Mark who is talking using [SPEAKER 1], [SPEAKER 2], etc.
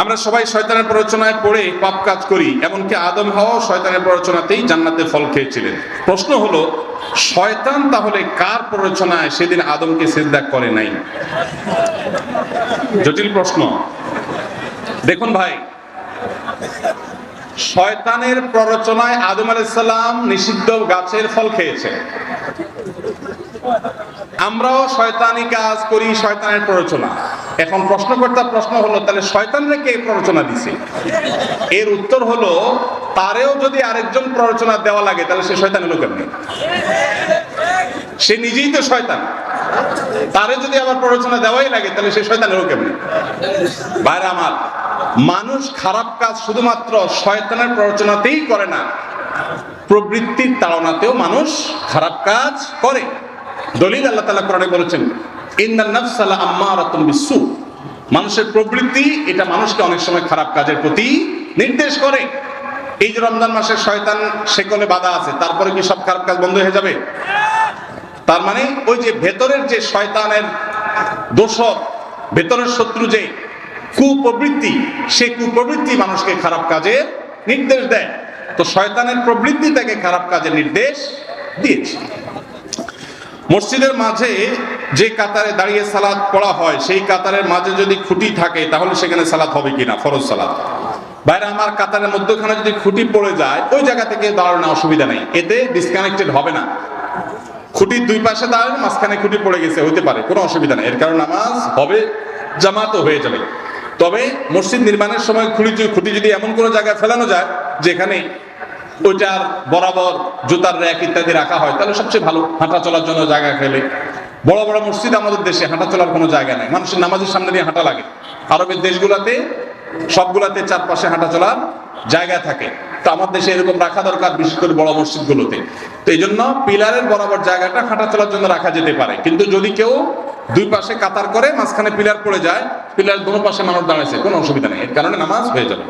[SPEAKER 1] আমরা সবাই শয়তানের প্ররোচনায় পড়ে পাপ কাজ করি, এমনকি আদম হওয়াও শয়তানের প্ররোচনাতেই জান্নাতে ফল খেয়েছিলেন। প্রশ্ন হলো, শয়তান তাহলে কার প্ররোচনায় সেদিন আদমকে সিদ্ধা করে নাই? জটিল প্রশ্ন। দেখুন ভাই, শয়তানের প্ররোচনায় আদম আলাইসাল্লাম নিষিদ্ধ গাছের ফল খেয়েছে। আমরাও শয়তানি কাজ করি, শয়তানের প্ররোচনা এখন প্রশ্নকর্তার প্রশ্ন হলো, তাহলে শয়তানরা কে প্ররোচনা দিছে? এর উত্তর হলো, তারেও যদি আরেকজন প্ররোচনা দেওয়া লাগে, তাহলে সে শয়তান হলো কেমনি? সে নিজেই তো শয়তান। তারে যদি আবার প্ররোচনা দেওয়াই লাগে, তাহলে সে শয়তান হলো কেমনি? বাইরে আমার, মানুষ খারাপ কাজ শুধুমাত্র শয়তানের প্ররোচনাতেই করে না, প্রবৃত্তির তাড়নাতেও মানুষ খারাপ কাজ করে। দলিল আল্লাহ তালা কোরআনে বলেছেন মানুষের প্রবৃত্তি, এটা মানুষকে অনেক সময় খারাপ কাজের প্রতি নির্দেশ করে। এই যে রমজান মাসের শয়তান সেকলে বাধা আছে, তারপরে কি সব খারাপ কাজ বন্ধ হয়ে যাবে? তার মানে ওই যে ভেতরের যে শয়তানের দোষর, ভেতরের শত্রু যে কুপ্রবৃত্তি, সেই কুপ্রবৃত্তি মানুষকে খারাপ কাজের নির্দেশ দেয়। তো শয়তানের প্রবৃত্তি তাকে খারাপ কাজের নির্দেশ দিয়েছে। মসজিদের মাঝে যে কাতারে দাঁড়িয়ে সালাদ পড়া হয়, সেই কাতারের মাঝে যদি খুঁটি থাকে, তাহলে সেখানে সালাদ হবে কিনা? ফরজ সালাদ বাইরে আমার কাতারের মধ্যখানে যদি খুঁটি পড়ে যায়, ওই জায়গা থেকে দাঁড়ানো অসুবিধা নেই। এতে ডিসকানেক্টেড হবে না। খুঁটির দুই পাশে দাঁড়ানো মাঝখানে খুঁটি পড়ে গেছে হতে পারে, কোনো অসুবিধা নেই। এর কারণে নামাজ হবে, জামাতও হয়ে যাবে। তবে মসজিদ নির্মাণের সময় খুঁটি খুঁটি যদি এমন কোনো জায়গায় ফেলানো যায়, যেখানে ওইটার বরাবর জুতার র্যাক ইত্যাদি রাখা হয়, তাহলে সবচেয়ে ভালো। হাঁটা চলার জন্য জায়গা ফেলে। বড় বড় মসজিদ আমাদের দেশে, হাঁটা চলার কোনো জায়গা নাই। মানুষের নামাজের সামনে দিয়ে হাঁটা লাগে। আরবের দেশগুলাতে সবগুলাতে চারপাশে হাঁটা চলার জায়গা থাকে। তো আমার দেশে এরকম রাখা দরকার বিশেষ করে বড় মসজিদগুলোতে। তো এই জন্য পিলারের বরাবর জায়গাটা হাঁটা চলার জন্য রাখা যেতে পারে। কিন্তু যদি কেউ দুই পাশে কাতার করে মাঝখানে পিলার পড়ে যায়, পিলার দোনো পাশে মানুষ দাঁড়াইছে, কোনো অসুবিধা নেই। এর কারণে নামাজ হয়ে যাবে।